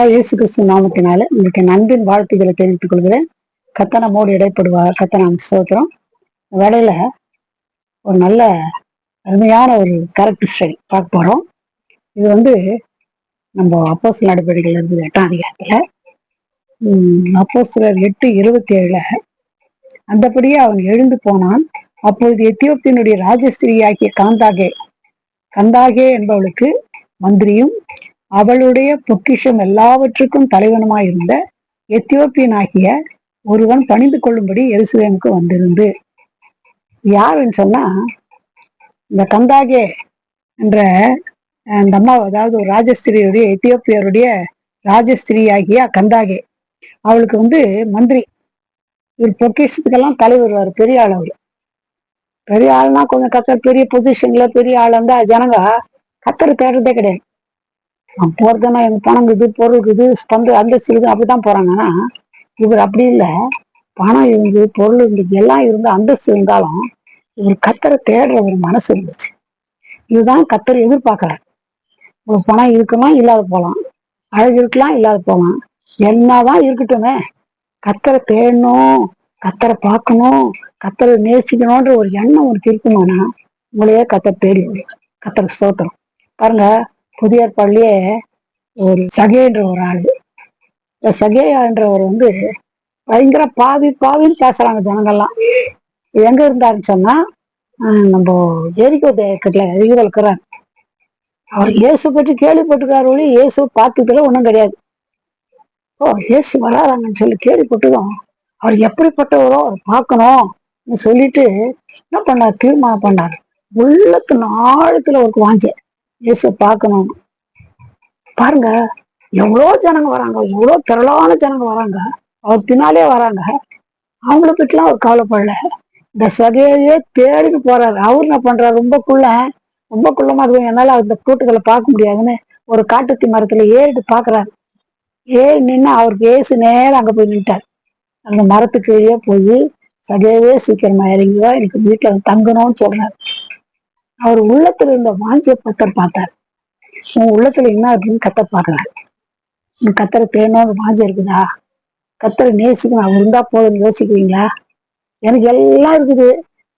கத்ரா இயேசு கிறிஸ்து நாமத்தினால உங்களுக்கு நன்றின் வாழ்த்துக்களை தெரிவித்துக் கொள்கிறேன். கத்தனை மோடி இடைப்படுவார். கத்தனை சோத்திரம் வேலையில ஒரு நல்ல அருமையான ஒரு கேரக்டர் ஸ்டடி பார்க்க போறோம். இது வந்து நம்ம அப்போஸ் நடவடிக்கைகள் இருக்குது எட்டாம் அதிகாரத்துல அப்போ சிலர் எட்டு இருபத்தி ஏழுல அந்தபடியே அவன் எழுந்து போனான். அப்பொழுது எத்தியோப்பியனுடைய ராஜஸ்திரியாகிய காந்தாகே கந்தாகே என்பவளுக்கு மந்திரியும் அவளுடைய பொக்கிஷம் எல்லாவற்றுக்கும் தலைவனுமாய் இருந்த எத்தியோப்பியன் ஆகிய ஒருவன் பணிந்து கொள்ளும்படி எருசலேமுக்கு வந்திருந்து. யாருன்னு சொன்னா இந்த கந்தாகே என்ற அந்த அம்மா அதாவது ஒரு ராஜஸ்திரியுடைய எத்தியோப்பியருடைய ராஜஸ்திரி ஆகிய கந்தாகே. அவளுக்கு வந்து மந்திரி. இவர் பொக்கிஷத்துக்கெல்லாம் தலைவர் பெரிய ஆள் அவர். பெரிய ஆள்னா கொஞ்சம் கத்தர் பெரிய பொசிஷன்ல பெரிய ஆள் இருந்தா ஜனங்க கத்தர் தேடுறதே கிடையாது. போறதுன்னா எங்க பணம் இருக்குது பொருள் இருக்குது ஸ்பந்து அந்தஸ்து இருக்குது அப்படிதான் போறாங்கன்னா இவர் அப்படி இல்லை. பணம் இருந்து பொருள் இருந்து எல்லாம் இருந்து அந்தஸ்து இருந்தாலும் இவர் கத்தரை தேடுற ஒரு மனசு இருந்துச்சு. இதுதான் கத்தர் எதிர்பார்க்கிறார் ஒரு பணம் இருக்கலாம் இல்லாத போகலாம் அழகு இருக்கலாம் இல்லாத போகலாம் என்னதான் இருக்கட்டுமே. கத்தரை தேடணும் கத்தரை பார்க்கணும் கத்தரை நேசிக்கணும்ன்ற ஒரு எண்ணம் உனக்கு இருக்குமானா உங்களையே கத்தரை தேடி கத்தரை ஸ்தோத்திரம். பாருங்க புதியார் பள்ளியே ஒரு சகேன்ற ஒரு ஆள். இந்த சகேயான்றவர் வந்து பயங்கர பாவி பாவின்னு பேசுறாங்க ஜனங்கள்லாம். எங்க இருந்தாருன்னு சொன்னா நம்ம எரிக்கோ தேக்கத்துல எரிக்கோ இருக்கிறார் அவர் இயேசு பற்றி கேள்விப்பட்டுக்காரு ஒளி இயேசு பார்த்துக்கல ஒன்றும் கிடையாது. ஓ இயேசு வராதாங்கன்னு சொல்லி கேள்விப்பட்டுதான் அவர் எப்படிப்பட்டவரோ அவர் பார்க்கணும் சொல்லிட்டு என்ன பண்ணார்? தீர்மானம் பண்ணார். உள்ளத்து ஆழத்துல அவருக்கு வாஞ்சேன் இயேசு பார்க்கணும். பாருங்க எவ்வளோ ஜனங்க வராங்க எவ்வளோ திரளான ஜனங்க வராங்க. அவர் பின்னாலே வராங்க. அவங்கள பற்றிலாம் அவர் கவலைப்படல. இந்த சகையே தேடிட்டு போறாரு. அவர் என்ன பண்றாரு? ரொம்ப குள்ள ரொம்ப குள்ளமா இருக்கும். என்னால அந்த கூட்டுகளை பார்க்க முடியாதுன்னு ஒரு காட்டுத்தி மரத்துல ஏறிட்டு பாக்குறாரு ஏறி நின்று அவர் பேசு நேரம் அங்க போய் நின்ட்டார் அந்த மரத்துக்கு கீழே போய் சகையவே சீக்கிரமா இறங்கிவா எனக்கு வீட்டுல தங்கணும்னு சொல்றாரு. அவர் உள்ளத்துல இருந்த வாஞ்சிய பத்தர் பார்த்தார். உன் உள்ளத்துல என்ன இருக்குன்னு கத்த பாக்குறாரு நீ கத்தரை தேனோட வாஞ்சி இருக்குதா? கத்தரை நேசிக்கணும். அவர் இருந்தா போதும் யோசிக்கிறீங்களா? எனக்கு எல்லாம் இருக்குது.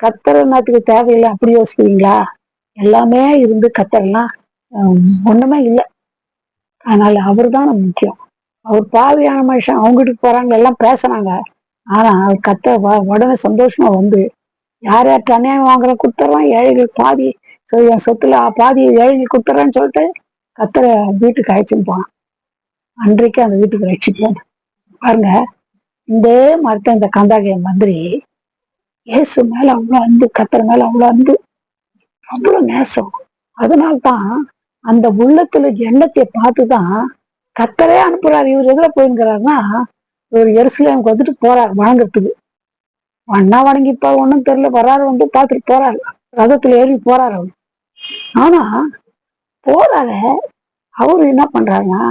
கத்தரை நாட்டுக்கு தேவையில்லை? அப்படி யோசிக்கிறீங்களா? எல்லாமே இருந்து கத்தரெல்லாம் ஒண்ணுமே இல்லை. அதனால அவர் தான் முக்கியம். அவர் பாவியான மனுஷன் அவங்ககிட்ட போறாங்க எல்லாம் பேசுறாங்க. ஆனா அவர் கத்த உடனே சந்தோஷமா வந்து யார் யார்கிட்ட அநியாயம் வாங்குற குத்துறோம் ஏழைகள் பாதி என் சொத்துல பாதி ஏழைகள் குத்துறேன்னு சொல்லிட்டு கத்தரை வீட்டுக்கு அழைச்சின்னு போனான். அன்றைக்கு அந்த வீட்டுக்கு ரட்சிப்போம் பாருங்க இந்த மரத்த இந்த கந்தாகிய மந்திரி இயேசு மேல அவ்வளோ அன்பு கத்தர் மேல அவ்வளோ அன்பு அவ்வளோ நேசம். அதனால்தான் அந்த உள்ளத்துல எண்ணத்தை பார்த்துதான் கத்தரே அனுப்புறாரு. இவர் எதுல போயிருக்கிறாருன்னா இவர் எருசலேமுக்கு வந்துட்டு போறாரு வணங்குறதுக்கு. வண்ணா வணங்கிப்பா ஒன்றும் தெரியல. வராரு வந்து பார்த்துட்டு போறாரு. ரதத்துல ஏறி போறாரு அவர். ஆனா போறாரு அவரு என்ன பண்றாருன்னா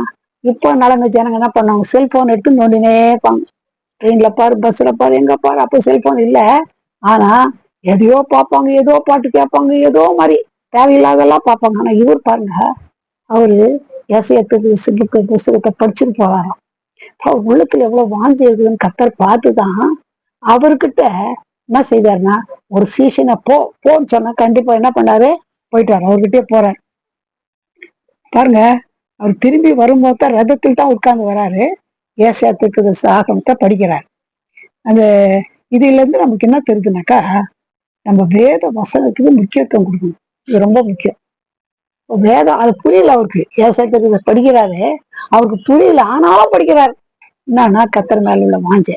இப்போ நடந்த ஜனங்க என்ன பண்ணாங்க? செல்போன் எடுத்து நோண்டினே இருப்பாங்க. ட்ரெயின்ல பாரு பஸ்ல பாரு எங்க பாரு அப்போ செல்போன் இல்லை. ஆனா எதையோ பார்ப்பாங்க ஏதோ பாட்டு கேட்பாங்க ஏதோ மாதிரி. தேவையில்லாதெல்லாம் பார்ப்பாங்க. ஆனா இவர் பாருங்க அவரு எசையத்துக்கு புஸ்தகத்தை படிச்சுட்டு போறாராம். அவர் உள்ளத்துல எவ்வளவு வாஞ்சி இருக்குதுன்னு கத்தர் பார்த்துதான் அவர்கிட்ட என்ன செய்தாருன்னா ஒரு சீசனை போ போன்னு சொன்னா கண்டிப்பா என்ன பண்ணாரு? போயிட்டாரு. அவர்கிட்டயே போறாரு. பாருங்க அவர் திரும்பி வரும்போது தான் ரதத்தில் தான் உட்கார்ந்து வராரு. ஏசியாத்துக்கு சாகமத்தை படிக்கிறார். அந்த இதுல இருந்து நமக்கு என்ன தெரியுதுனாக்கா நம்ம வேத வசனத்துக்கு முக்கியத்துவம் கொடுக்கணும். இது ரொம்ப முக்கியம். வேதம் அது புரியல அவருக்கு. ஏசாத்துக்கு படிக்கிறாரு அவருக்கு புரியல. ஆனாலும் படிக்கிறாரு. என்னன்னா கத்தர் மேல உள்ள வாஞ்ச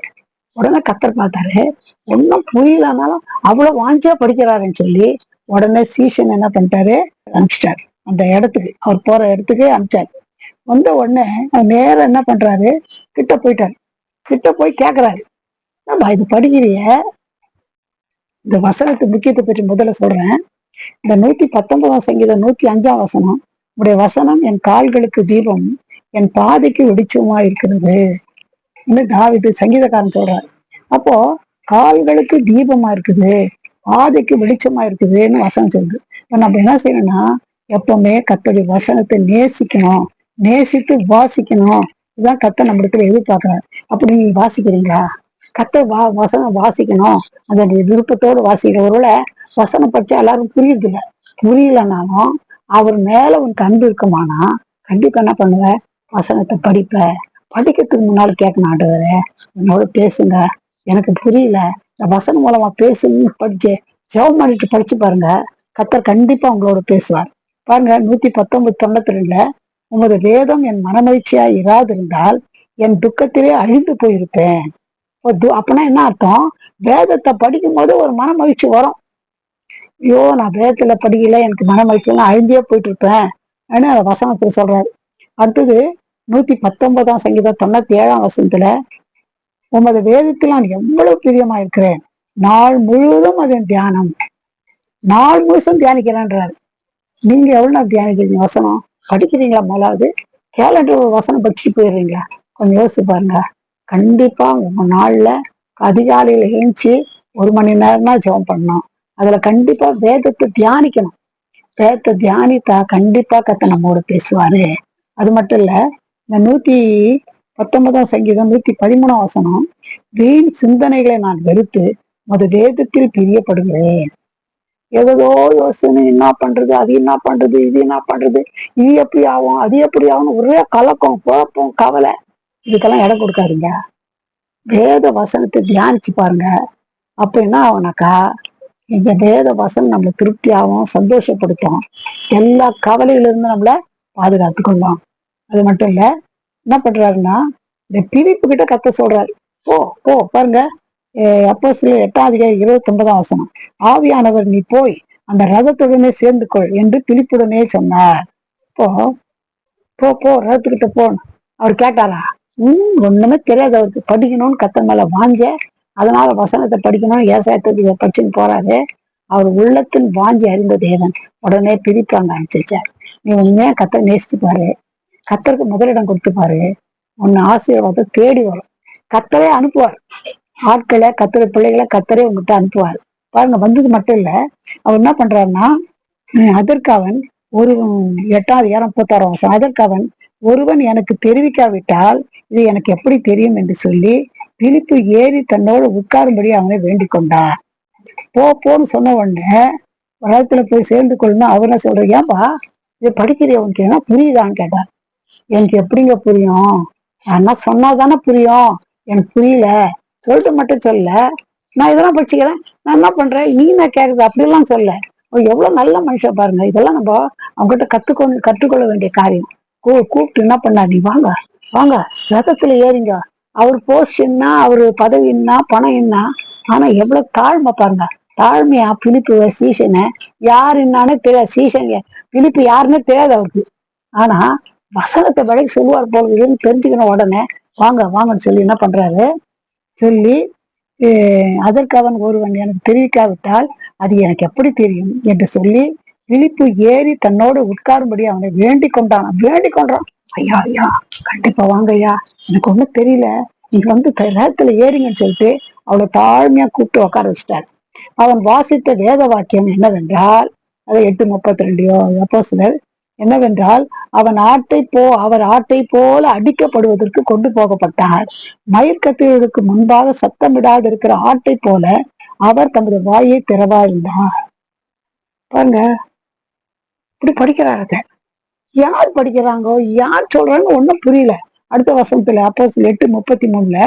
உடனே கத்தர் பார்த்தாரு ஒன்னும் புரியலனாலும் அவ்வளவு வாஞ்சியா படிக்கிறாருன்னு சொல்லி உடனே சீசன் என்ன பண்ணிட்டாரு? அனுப்பிச்சிட்டாரு. அந்த இடத்துக்கு அவர் போற இடத்துக்கு அனுப்பிச்சாரு. வந்த உடனே அவர் நேரம் என்ன பண்றாரு? கிட்ட போயிட்டாரு. கிட்ட போய் கேக்குறாரு. நம்ம இது படிக்கிறிய? இந்த வசனத்து முக்கியத்தை பற்றி முதல்ல சொல்றேன். இந்த நூத்தி பத்தொன்பதாம் சங்கீதம் நூத்தி அஞ்சாம் வசனம் உடைய வசனம் என் கால்களுக்கு தீபம் என் பாதைக்கு வெடிச்சமா இருக்கிறது தாவிது சங்கீதக்காரன் சொல்றாரு அப்போ கால்களுக்கு தீபமா இருக்குது பாதைக்கு வெளிச்சமா இருக்குதுன்னு வசனம் சொல்லுது. இப்போ நம்ம என்ன செய்யணும்னா எப்பவுமே கத்தோடைய வசனத்தை நேசிக்கணும் நேசித்து வாசிக்கணும். இதுதான் கத்தை நம்ம இடத்துல எதிர்பார்க்கிறார். அப்படி நீங்க வாசிக்கிறீங்களா? கத்தை வா வசனம் வாசிக்கணும். அந்த விருப்பத்தோடு வாசிக்கிற ஒருவேளை வசனம் படிச்சா எல்லாரும் புரியுது புரியலனாலும் அவர் மேல உன் கண்டு இருக்குமானா கண்டிப்பா என்ன பண்ணுவ? வசனத்தை படிப்ப. படிக்கிறதுக்கு முன்னால கேட்கணும் ஆண்டவரே. என்னோட பேசுங்க. எனக்கு புரியல. இந்த வசனம் மூலமா பேசுன்னு படிச்சு ஜெபம் பண்ணிட்டு படிச்சு பாருங்க. கத்தர் கண்டிப்பா உங்களோட பேசுவார். பாருங்க நூத்தி பத்தொன்பது தொண்ணூத்தி ரெண்டுல உமது வேதம் என் மனமகிழ்ச்சியா இராதிருந்தால் என் துக்கத்திலே அழிந்து போயிருப்பேன். ஒரு து- அப்பனா என்ன அர்த்தம்? வேதத்தை படிக்கும் போது ஒரு மன மகிழ்ச்சி வரும். ஐயோ நான் வேதத்துல படிக்கல. எனக்கு மன மகிழ்ச்சி எல்லாம் அழிஞ்சே போயிட்டு இருப்பேன். அப்படின்னு வசனத்துல சொல்றாரு. அடுத்தது நூத்தி பத்தொன்பதாம் சங்கீதம் தொண்ணூத்தி ஏழாம் வசனத்துல உமது வேதத்தில் நான் எவ்வளவு பிரியமா இருக்கிறேன். நாள் முழுவதும் அதன் தியானம். நாள் முழுசும் தியானிக்கிறேன்றாரு. நீங்க எவ்வளவு நாள் தியானிக்கிறீங்க? வசனம் படிக்கிறீங்களா முதலாவது? கேலண்டர் வசனம் படிச்சு போயிடுறீங்களா? கொஞ்சம் யோசிச்சு பாருங்க. கண்டிப்பா உங்க நாள்ல அதிகாலையில எழுந்துச்சு ஒரு மணி நேரம்னா ஜெபம் பண்ணணும். அதுல கண்டிப்பா வேதத்தை தியானிக்கணும். வேதத்தை தியானித்தா கண்டிப்பா கத்த நம்மோட பேசுவாரு. அது மட்டும் இல்ல இந்த நூத்தி பத்தொன்பதாம் சங்கீதம் நூத்தி பதிமூணாம் வசனம் வீண் சிந்தனைகளை நான் வெறுத்து மது வேதத்தில் பிரியப்படுகிறேன். ஏதோ யோசனை என்ன பண்றது? அது என்ன பண்றது? இது என்ன பண்றது? இது எப்படி ஆகும்? அது எப்படி ஆகும் ஒரே கலக்கம் குழப்பம் கவலை. இதுக்கெல்லாம் இடம் கொடுக்காதீங்க. வேத வசனத்தை தியானிச்சு பாருங்க. அப்ப என்ன ஆகும்னாக்கா இந்த வேத வசனம் நம்மளை திருப்தியாகவும் சந்தோஷப்படுத்தும். எல்லா கவலையிலிருந்து நம்மளை நம்மள பாதுகாத்து அது மட்டும் இல்ல என்ன பண்றாருன்னா இந்த பிரிப்பு கிட்ட கத்த சொல்றாரு. போ போ பாருங்க. அப்போ சில எட்டாம் அதிகாரி இருபத்தி ஒன்பதாம் வசனம். ஆவியானவர் நீ போய் அந்த ரதத்துடனே சேர்ந்து கொள் என்று பிலிப்புடனே சொன்னார். போ போ போ ரதத்துக்கிட்ட போன் அவர் கேட்டாரா உம் ஒண்ணுமே தெரியாது அவருக்கு படிக்கணும்னு கத்த மேல வாஞ்ச. அதனால வசனத்தை படிக்கணும்னு ஏசாயத்துக்கு இதை படிச்சுன்னு போறாரு. அவர் உள்ளத்தின் வாஞ்சி அறிந்த தேவன். உடனே பிரிப்பு அங்க அனுப்பிச்சார். நீ உண்மையா கத்த நேசித்து பாரு கத்தருக்கு முதலிடம் கொடுத்து பாரு. உன்னை ஆசீர்வாதம் தேடி வரும். கத்தரே அனுப்புவார். ஆட்களை கத்துற பிள்ளைகளை கத்தரே உங்ககிட்ட அனுப்புவார். பாருங்க வந்தது மட்டும் இல்ல. அவர் என்ன பண்றாருன்னா அதற்கு அவன் ஒரு எட்டாவது ஏறம் முப்பத்தாறாம் வருஷம் அதற்கு அவன் ஒருவன் எனக்கு தெரிவிக்காவிட்டால் இது எனக்கு எப்படி தெரியும்? என்று சொல்லி பிலிப்பு ஏறி தன்னோடு உட்காரும்படி அவனை வேண்டிக் கொண்டார். போ போன்னு சொன்ன உடனே உலகத்துல போய் சேர்ந்து கொள்ளணும் அவர் என்ன சொல்ற ஏன்பா இது படிக்கிறிய உனக்கு? என்ன புரியுதான்னு கேட்டார். எனக்கு எப்படிங்க புரியும்? நான் சொன்னாதானே புரியும்? எனக்கு புரியல. சொல்லிட்டு மட்டும் சொல்ல. நான் இதெல்லாம் படிச்சுக்கிறேன் நான் என்ன பண்றேன்? நீ நான் கேட்குறது அப்படிலாம் சொல்ல. எவ்வளவு நல்ல மனுஷன் பாருங்க. இதெல்லாம் நம்ம அவங்ககிட்ட கத்துக்கொண்டு கற்றுக்கொள்ள வேண்டிய காரியம். கூ கூப்பிட்டு என்ன பண்ணா நீ? வாங்க. வாங்க. ரதத்துல ஏறிங்க. அவர் போஸ்ட் என்ன அவர் பதவி என்ன பணம் என்ன? ஆனா எவ்வளவு தாழ்மை பாருங்க. தாழ்மையா பிலிப்பு சீசனை. யார் என்னானே தெரியாது சீசன். பிலிப்பு யாருன்னு தெரியாது அவருக்கு. ஆனா வசனத்தை விலைக்கு சொல்லுவார் போல இருக்குன்னு தெரிஞ்சுக்கணும் உடனே. வாங்க வாங்கன்னு சொல்லி என்ன பண்றாரு? சொல்லி அதற்கு அவன் ஒருவன் எனக்கு தெரிவிக்காவிட்டால் அது எனக்கு எப்படி தெரியும்? என்று சொல்லி விழிப்பு ஏறி தன்னோடு உட்காரும்படி அவனை வேண்டிக் கொண்டான். வேண்டிக் கொண்டான் ஐயா ஐயா கண்டிப்பா வாங்க ஐயா எனக்கு ஒண்ணும் தெரியல. நீங்க வந்து த- ஏறிங்கன்னு சொல்லிட்டு அவளை தாழ்மையா கூப்பிட்டு உட்கார வச்சிட்டார். அவன் வாசித்த வேத வாக்கியம் என்னவென்றால் அதை எட்டு முப்பத்தி ரெண்டையோ அப்போ சிலர் என்னவென்றால் அவன் ஆட்டை போ அவர் ஆட்டை போல அடிக்கப்படுவதற்கு கொண்டு போகப்பட்டார். மயிர்கத்திற்கு முன்பாக சத்தமிடாது இருக்கிற ஆட்டை போல அவர் தமது வாயை திறவாயிருந்தார். பாருங்க இப்படி படிக்கிறாங்க யார் படிக்கிறாங்கோ யார் சொல்றாங்க ஒண்ணும் புரியல. அடுத்த வசனத்துல அப்போ எட்டு முப்பத்தி மூணுல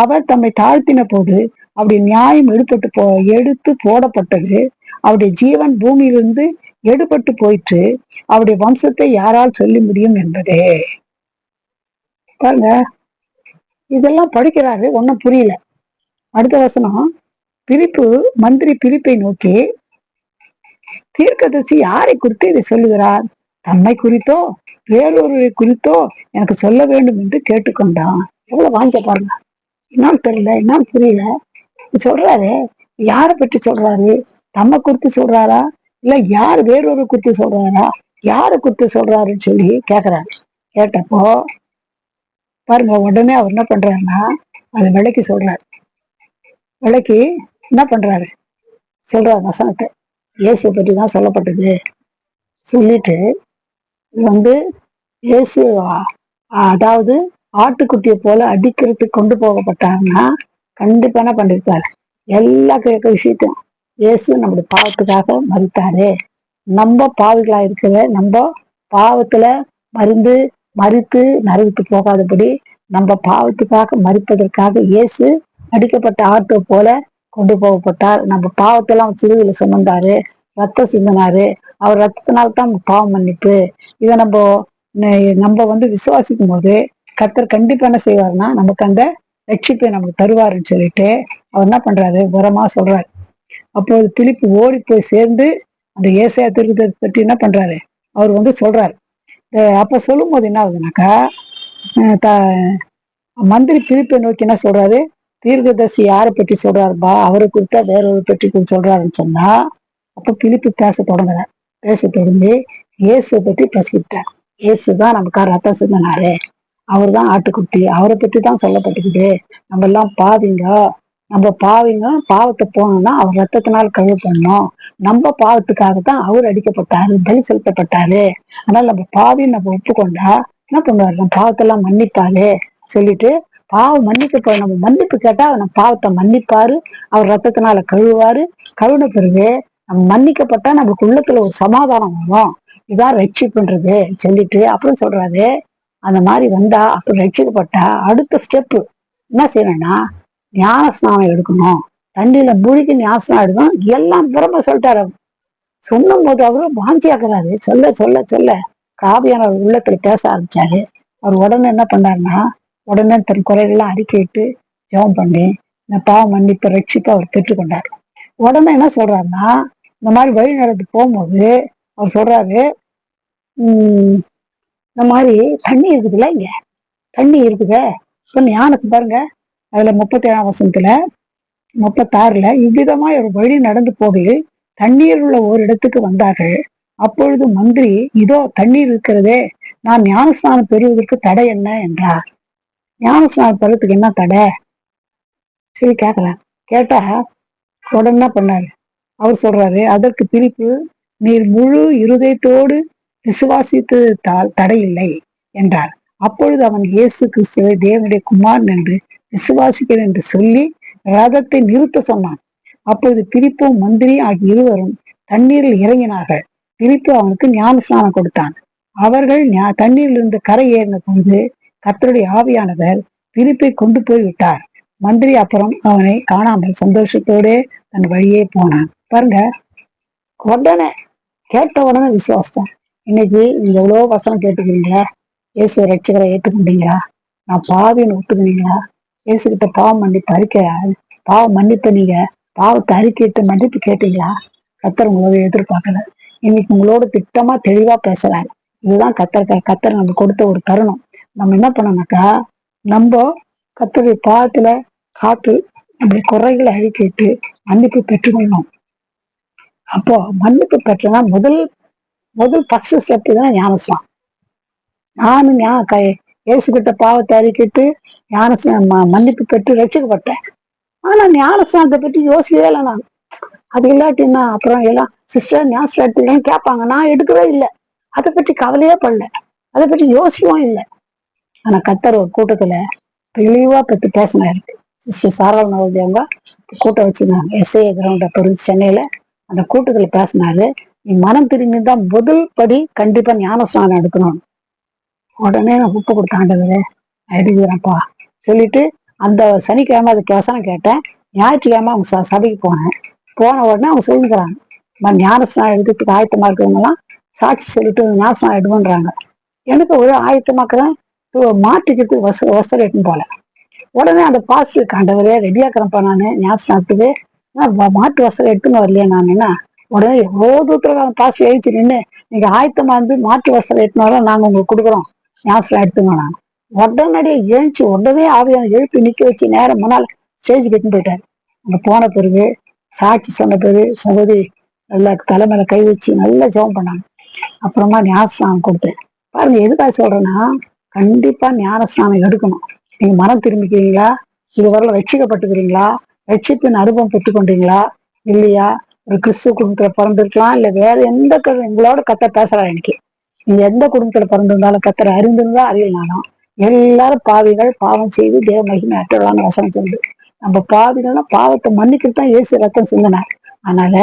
அவர் தம்மை தாழ்த்தின போது அவருடைய நியாயம் எடுப்பட்டு போ எடுத்து போடப்பட்டது. அவருடைய ஜீவன் பூமியிலிருந்து எடுபட்டு போயிற்று. அவருடைய வம்சத்தை யாரால் சொல்ல முடியும் என்பதே. பாருங்க. இதெல்லாம் படிக்கிறாரு ஒன்னும் புரியல. அடுத்த வசனம் பிரிப்பு மந்திரி பிரிப்பை நோக்கி தீர்க்கதரிசி யாரை குறித்து இதை சொல்லுகிறார்? தம்மை குறித்தோ வேறொருவரை குறித்தோ எனக்கு சொல்ல வேண்டும் என்று கேட்டுக்கொண்டான். எவ்வளவு வாஞ்ச பாருங்க. என்னன்னு தெரியல என்னன்னு புரியல. சொல்றாரு யாரை பற்றி சொல்றாரு? தம்மை குறித்து சொல்றாரா? இல்ல யார் வேறொரு குத்து சொல்றாரா யாரை குத்து சொல்றாருன்னு சொல்லி கேக்குறாரு. கேட்டப்போ பாருங்க உடனே அவர் என்ன பண்றாருன்னா அது விளக்கி சொல்றாரு. விளக்கி என்ன பண்றாரு? சொல்றாரு வசனத்தை. இயேசுவை பற்றி தான் சொல்லப்பட்டது. சொல்லிட்டு வந்து இயேசு அதாவது ஆட்டுக்குட்டியை போல அடிக்கிறதுக்கு கொண்டு போகப்பட்டாருன்னா கண்டிப்பா என்ன பண்ணிருப்பாரு? எல்லா கேட்க விஷயத்தையும் இயேசு நம்முடைய பாவத்துக்காக மறித்தாரு நம்ம பாவிகளா இருக்கிற நம்ம பாவத்துல மருந்து மறித்து நரவித்து போகாதபடி நம்ம பாவத்துக்காக மறிப்பதற்காக இயேசு அடிக்கப்பட்ட ஆட்டோ போல கொண்டு போகப்பட்டார். நம்ம பாவத்தெல்லாம் சிறுவில சுமந்தாரு. ரத்தம் சிந்தினாரு. அவர் ரத்தத்தினால தான் பாவம் மன்னிப்பு. இதை நம்ம நம்ம வந்து விசுவாசிக்கும் போது கத்தர் கண்டிப்பா என்ன செய்வாருன்னா நமக்கு அந்த ரட்சிப்பை நமக்கு தருவாருன்னு சொல்லிட்டு அவர் என்ன பண்றாரு? உரமா சொல்றாரு. அப்போது பிலிப்பு ஓடி போய் சேர்ந்து அந்த ஏசையா திருத்தத்தை பற்றி என்ன பண்றாரு? அவர் வந்து சொல்றாரு. அப்ப சொல்லும் போது என்ன ஆகுதுனாக்கா த- மந்திரி பிலிப்பை நோக்கி என்ன சொல்றாரு? தீர்க்கதர்சி யாரை பற்றி சொல்றாருப்பா அவரை குறித்தா வேற ஒரு பற்றி கொஞ்சம் சொல்றாருன்னு சொன்னா அப்ப பிலிப்பு பேச தொடங்குறார். பேச தொடங்கி இயேசுவை பற்றி பேசிக்கிட்டார் இயேசு தான் நமக்காக ரத்தம் சிந்தினாரு அவர் தான் ஆட்டுக்குட்டி. அவரை பற்றி தான் சொல்லப்பட்டுக்குது நம்ம எல்லாம் பாதிங்க நம்ம பாவிங்க பாவத்தை போனோம்னா அவர் ரத்தத்தினால் கழுவு பண்ணோம். நம்ம பாவத்துக்காக தான் அவர் அடிக்கப்பட்டாரு பலி செலுத்தப்பட்டாரு. அதனால நம்ம பாவின்னு நம்ம ஒப்புக்கொண்டா என்ன பண்ணுவாரு? நம்ம பாவத்தெல்லாம் மன்னிப்பாரு சொல்லிட்டு பாவம் மன்னிக்க போ நம்ம மன்னிப்பு கேட்டா அவர் நம்ம பாவத்தை மன்னிப்பாரு அவர் ரத்தத்தினால கழுவுவாரு. கழுவுன பிறகு நம்ம மன்னிக்கப்பட்டா நமக்கு உள்ளத்துல ஒரு சமாதானம் வரும். இதான் ரட்சிப்புன்றது சொல்லிட்டு அப்புறம் சொல்றாரு. அந்த மாதிரி வந்தா அப்புறம் ரட்சிக்கப்பட்டா அடுத்த ஸ்டெப்பு என்ன செய்யணும்னா ஞானஸ்நானம் எடுக்கணும். தண்ணியில மூழ்கி ஞாசனம் எடுக்கணும். எல்லாம் புறம்ப சொல்லிட்டாரு அவர். சொல்லும் போது அவரும் வாஞ்சியாக்குறாரு சொல்ல சொல்ல சொல்ல. காவியான அவர் உள்ளத்துல பேச ஆரம்பிச்சாரு. அவர் உடனே என்ன பண்ணாருன்னா உடனே தன் குறைகள்லாம் அறிக்கையிட்டு ஜெபம் பண்ணி இந்த பாவம் மன்னிப்பு ரட்சிப்பு அவர் பெற்றுக்கொண்டார் உடனே என்ன சொல்றாருன்னா இந்த மாதிரி வழி நடந்து போகும்போது அவர் சொல்றாரு உம் இந்த மாதிரி தண்ணி இருக்குதுல்ல இங்க? தண்ணி இருக்குதே. இப்ப ஞானத்து பாருங்க. அதுல முப்பத்தி ஏழாம் வசனத்துல முப்பத்தாறுல இவ்விதமாய் ஒரு வழி நடந்து போகையில் தண்ணீர் உள்ள ஒரு இடத்துக்கு வந்தார்கள். அப்பொழுது மந்திரி இதோ தண்ணீர் இருக்கிறதே நான் ஞானஸ்நானம் பெறுவதற்கு தடை என்ன? என்றார். ஞானஸ்நானம் பெறத்துக்கு என்ன தடை? சரி கேட்கலாம். கேட்டா உடனே என்ன பண்ணாரு? அவர் சொல்றாரு அதற்கு பிரிப்பு நீர் முழு இருதயத்தோடு விசுவாசித்ததால் தடையில்லை என்றார். அப்பொழுது அவன் இயேசு கிறிஸ்துவை தேவனுடைய குமாரன் என்று விசுவாசிக்கிறேன் என்று சொல்லி ரதத்தை நிறுத்த சொன்னான். அப்பொழுது பிரிப்பும் மந்திரி ஆகிய இருவரும் தண்ணீரில் இறங்கினார்கள். பிரிப்பு அவனுக்கு ஞான ஸ்நானம் கொடுத்தான். அவர்கள் தண்ணீரில் இருந்து கரை ஏறின பொழுது கத்தருடைய ஆவியானவர் பிரிப்பை கொண்டு போய் விட்டார் மந்திரி அப்புறம் அவனை காணாமல் சந்தோஷத்தோடே தன் வழியே போனான். பாருங்க உடனே கேட்ட உடனே விசுவாசம். இன்னைக்கு நீங்க எவ்வளோ வசனம் கேட்டுக்கிறீங்களா? இயேசு ரட்சகரை ஏற்றுக்கொண்டீங்களா? நான் பாவின்னு ஒத்துக்கிறீங்களா இயேசுகிட்ட பாவம் மன்னிப்பு அறிக்கை பாவம் மன்னிப்பு நீங்க பாவத்தை அறிக்கையிட்டு மன்னிப்பு கேட்டீங்களா? கத்தர் உங்களோட எதிர்பார்க்கல. இன்னைக்கு உங்களோட திட்டமா தெளிவா பேசுறாரு இதுதான் கத்தர் கத்தர் நமக்கு கொடுத்த ஒரு தருணம். நம்ம என்ன பண்ணோம்னாக்கா நம்ம கத்தருடைய பாவத்துல காத்து நம்முடைய குறைகளை அறிக்கையிட்டு மன்னிப்பு பெற்றுக்கொள்ளணும். அப்போ மன்னிப்பு பெற்றனா முதல் முதல் ஃபர்ஸ்ட் ஸ்டெப் தான் ஞானஸ்லாம் நானும் ஞான க இயேசுகிட்ட பாவத்தை அறிக்கிட்டு ஞானஸ்நானம் மன்னிப்பு பெற்று ரட்சிக்கப்பட்டேன். ஆனா ஞானஸ்நானத்தை பற்றி யோசிக்கவே இல்லை நான். அது இல்லாட்டின்னா அப்புறம் எல்லாம் சிஸ்டர் ஞானஸ்நானம் எடுத்துக்கலாம்னு கேட்பாங்க. நான் எடுக்கவே இல்லை. அதை பற்றி கவலையே பண்ணல அதை பற்றி யோசிக்கவும் இல்லை. ஆனா கத்தர் ஒரு கூட்டத்துல தெளிவா பத்தி பேசினாரு. சிஸ்டர் சாரல் நவோஜயங்க கூட்டம் வச்சிருந்தாங்க. எஸ்ஐ கிரவுண்ட் அப்ப இருந்து சென்னையில அந்த கூட்டத்துல பேசினாரு. நீ மனம் திரும்பி தான் முதல் படி கண்டிப்பா ஞானஸ்நானம் எடுக்கணும். உடனே நான் உப்பு கொடுத்த எடுக்கிறேன்ப்பா சொல்லிட்டு அந்த சனிக்கிழமை அதுக்கு வசனம் கேட்டேன். ஞாயிற்றுக்கிழமை அவங்க ச- சபைக்கு போனேன். போன உடனே அவங்க சொல்லிக்கிறாங்க. நான் ஞானஸ்நானம் எடுக்கிறதுக்கு ஆயத்தமா இருக்கிறவங்க எல்லாம் சாட்சி சொல்லிட்டு ஞானஸ்நானம் எடுவோன்றாங்க எனக்கு ஒரு ஆயத்தமாக்குறேன் மாட்டுக்கிறதுக்கு வச வசதி எடுத்துன்னு போல. உடனே அந்த பாசு காண்டவரே ரெடியாக்குறேன்ப்பா நான். ஞாபகத்துக்கு மாட்டு வசதி எடுத்துன்னு வரலையே நான் என்ன? உடனே எவ்வளோ தூரத்துல அந்த எழுச்சி நின்று நீங்க ஆயத்தமா இருந்து மாட்டு வசதி எடுத்துன்னு நாங்க உங்களுக்கு கொடுக்குறோம். ஞாபகம் எடுத்துங்க நான் உடனடியே எழுச்சி உடனே ஆவியான எழுப்பி நிக்க வச்சு நேரம் முன்னால் ஸ்டேஜ் கட்டின்னு போயிட்டாரு. அங்க போன பிறகு சாட்சி சொன்ன பிறகு சகோதரி நல்லா தலைமையில கை வச்சு நல்லா ஜெபம் பண்ணாங்க. அப்புறமா ஞாபகம் கொடுத்தேன். பாருங்க எதுக்காக சொல்றேன்னா கண்டிப்பா ஞானஸ்நானம் எடுக்கணும். நீங்க மனம் திரும்பிக்கிறீங்களா? இதுவரை ரட்சிக்கப்பட்டுக்கிறீங்களா ரட்சிப்பின் அனுபவம் பெற்றுக்கொண்டீங்களா? இல்லையா? ஒரு கிறிஸ்துவ குடும்பத்துல பிறந்திருக்கலாம் இல்ல வேற எந்த உங்களோட கத்த பேசுறா எனக்கு. நீங்க எந்த குடும்பத்துல பிறந்திருந்தாலும் கத்தரை அறிந்திருந்தா அறியலானோ? எல்லாரும் பாவிகள் பாவம் செய்து தேவ மகிமை அற்றலான்னு வசனம் சொல்லுது. நம்ம பாவிகள்னா பாவத்தை மன்னிக்கிறது தான் இயேசு ரத்தம் சிந்தினார். அதனால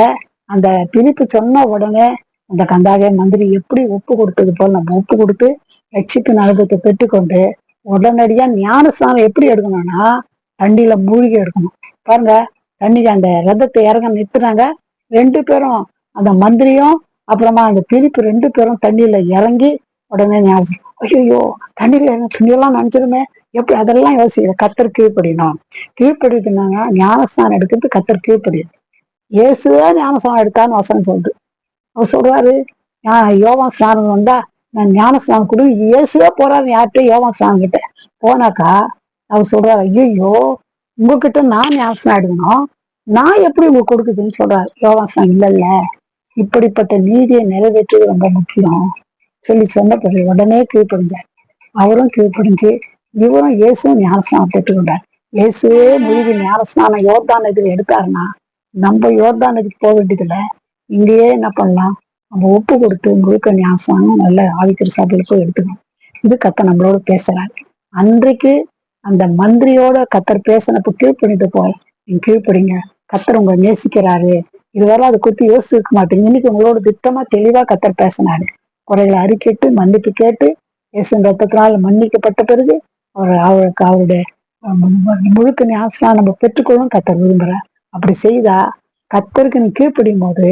அந்த பிரிப்பு சொன்ன உடனே அந்த கந்தாவே மந்திரி எப்படி ஒப்பு கொடுத்தது போல நம்ம ஒப்பு கொடுத்து ரட்சிப்பின் அனுபவத்தை பெற்றுக்கொண்டு உடனடியா ஞானஸ்நானம் எப்படி எடுக்கணும்னா தண்ணியில மூழ்கி எடுக்கணும். பாருங்க தண்ணிக்கு அந்த ரதத்தை இறங்க நிறுத்துறாங்க ரெண்டு பேரும் அந்த மந்திரியும் அப்புறமா அந்த பிரிப்பு ரெண்டு பேரும் தண்ணியில இறங்கி உடனே ஞாபகம் ஐயோ தண்ணியில துணியெல்லாம் நினைச்சிருமே எப்படி அதெல்லாம் யோசிக்கல. கத்தர் கீழ்ப்படினோம் கீழ்ப்படினாங்க ஞானஸ்நானம் எடுக்கிறது கத்தர் கீழ்ப்படியும் இயேசுவே ஞானஸ்தானம் எடுத்தான்னு வசனம் சொல்லுது. அவர் சொல்றாரு "ஞா- யோவான் ஸ்நானம் வந்தா நான் ஞானஸ்நானம் கொடு. இயேசுவே போறாரு யார்கிட்ட யோவான் ஸ்நானம் கிட்ட. போனாக்கா அவர் சொல்றாரு ஐயோ உங்ககிட்ட நான் ஞானஸ்நானம் எடுக்கணும். நான் எப்படி உங்களுக்கு கொடுக்குதுன்னு சொல்றாரு. யோவான் ஸ்நானம் இல்ல இல்ல இப்படிப்பட்ட நீதியை நிறைவேற்றுவது ரொம்ப முக்கியம். சொல்லி சொன்ன பிறகு உடனே கீழ்ப்படிஞ்சார் அவரும் கீழ்ப்படிஞ்சு இவரும் இயேசுவும் ஞானஸ்நானம் பெற்றுக்கொண்டார் இயேசுவே மூழ்கி ஞானஸ்நானம் யோர்தான் நதியில் எடுத்தாருன்னா நம்ம யோர்தான் நதிக்கு போக வேண்டியதில்ல. இங்கேயே என்ன பண்ணலாம்? நம்ம ஒப்பு கொடுத்து முழுக்க ஞானஸ்நானம் நல்ல ஆவிக்கிற சாப்பிட்டு போய் எடுத்துக்கணும். இது கத்த நம்மளோட பேசுறாரு. அன்றைக்கு அந்த மந்திரியோட கத்தர் பேசினப்ப கீழ்ப்படிந்து போய் நீங்க கீழ்ப்படிங்க. கத்தர் உங்களை நேசிக்கிறாரு. இதுவரை அதை குறித்து யோசிக்க மாட்டீங்க. இன்னைக்கு உங்களோட திட்டமா தெளிவா கத்தர் பேசினாரு. குறைகளை அறிக்கிட்டு மன்னிப்பு கேட்டு இயேசுன் ரத்தத்தினால் மன்னிக்கப்பட்ட பிறகு அவர் அவருக்கு அவருடைய முழுக்க ஞாபகம் நம்ம பெற்றுக்கொள்ளும் கத்தர் விரும்புறார். அப்படி செய்தா கத்தருக்கு நீ கீழ்ப்படியும் போது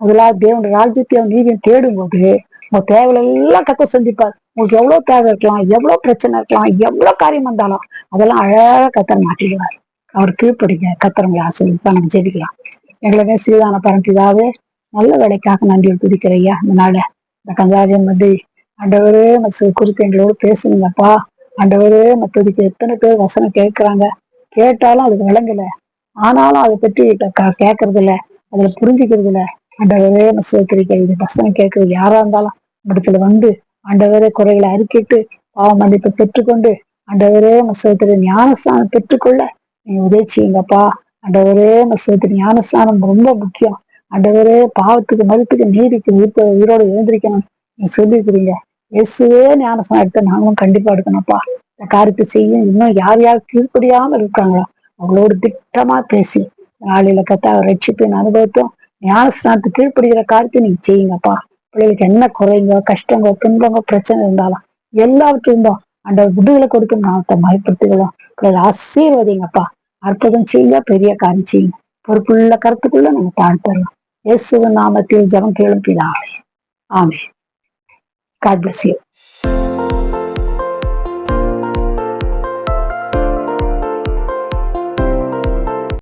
முதலாவது தேவனுடைய ராஜ்யத்தையும் நீதியும் தேடும் போது உங்க தேவையெல்லாம் கத்த சந்திப்பார். உங்களுக்கு எவ்வளவு தேவை இருக்கலாம் எவ்வளவு பிரச்சனை இருக்கலாம் எவ்வளவு காரியம் வந்தாலும் அதெல்லாம் அழகாக கத்தர் மாட்டிடுவார் அவர் கீழ்ப்படிங்க கத்தரங்களை ஆசிரியப்பா நம்ம ஜெபிக்கலாம். எங்களை சீதான பரம்பிதாவே. நல்ல வேலைக்காக நன்றி துதிக்கிற ஐயா இந்த நாள. இந்த கங்காரியம் வந்து ஆண்டவரே மற்ற குறித்து எங்களோட பேசுனீங்கப்பா. ஆண்டவரே மற்றதுக்கு எத்தனை பேர் வசனம் கேட்கறாங்க. கேட்டாலும் அதுக்கு விளங்கல. ஆனாலும் அதை பற்றி கேட்கறது இல்ல அதுல புரிஞ்சுக்கிறது இல்ல ஆண்டவரே மசோத்திரிக்க இது வசனம் கேட்கறது யாரா இருந்தாலும் இடத்துல வந்து ஆண்டவரே குறைகளை அறிக்கிட்டு பாவ மன்னிப்பை பெற்றுக்கொண்டு ஆண்டவரே மசோத்திரி ஞானஸ்தானம் பெற்றுக்கொள்ள நீங்க உதவி செய்யுங்கப்பா. ஆண்டவரே ஞான ஸ்நானம் ரொம்ப முக்கியம். ஆண்டவரே பாவத்துக்கு மறுத்துக்கு நீதிக்கு உயிர்த்த உயிரோடு எழுந்திருக்கணும். நீங்க சொல்லியிருக்கிறீங்க இயேசுவே ஞானஸ்தானம் எடுத்து நாங்களும் கண்டிப்பா எடுக்கணும்ப்பா. இந்த காரியத்தை செய்யும் இன்னும் யார் யார் கீழ்ப்படியாமல் இருக்காங்களோ அவங்களோட திட்டமா பேசி நாளையில கத்தா ரட்சிப்பின் அனுபவத்தும். ஞானஸ்தானத்துக்கு கீழ்ப்படுகிற காரியத்தை நீங்க செய்யுங்கப்பா. பிள்ளைகளுக்கு என்ன குறைங்க கஷ்டங்க துன்பங்க பிரச்சனை இருந்தாலும் எல்லாவற்றிருந்தோம் அந்த விடுதலை கொடுத்து நாமத்தை மயப்படுத்துகிறோம் பிள்ளைகளை ஆசீர்வதிங்கப்பா. அற்புதம் செய்யுங்க பெரிய காரியம் செய்யுங்க பொறுப்புள்ள கருத்துக்குள்ள நம்ம தாழ்த்தரலாம் இயேசுவின் நாமத்தில் ஜெபம் கேளும் பிதாவே. ஆமே காட் பிளஸ் யூ